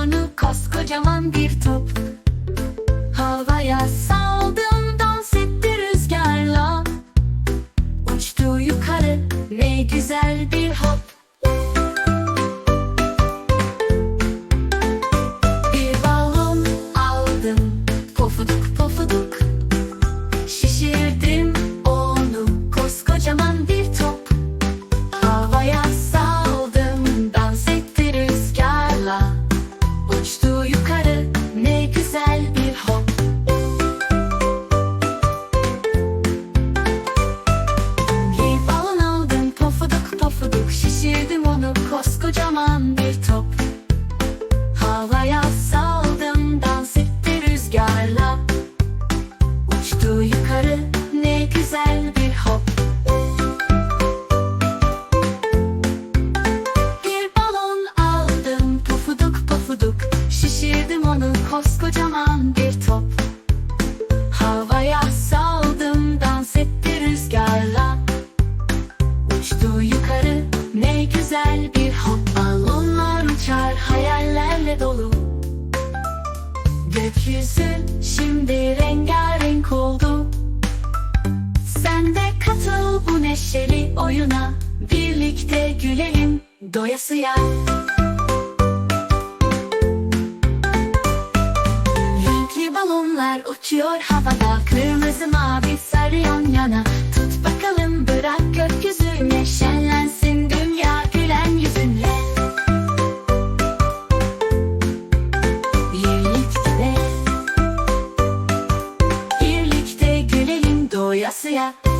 onu koskocaman bir top. Havaya saldım dans etti rüzgarla. Uçtu yukarı ne güzel bir hop. Koskocaman bir top. Havaya saldım dans etti rüzgarla. Uçtu yukarı ne güzel bir hop. Bir balon aldım pofuduk pofuduk. Şişirdim onu koskocaman Gökyüzü şimdi rengarenk oldu. Sen de katıl bu neşeli oyuna. Birlikte gülelim doyasıya. Renkli balonlar uçuyor havada Birlikte Birlikte gülelim doyasıya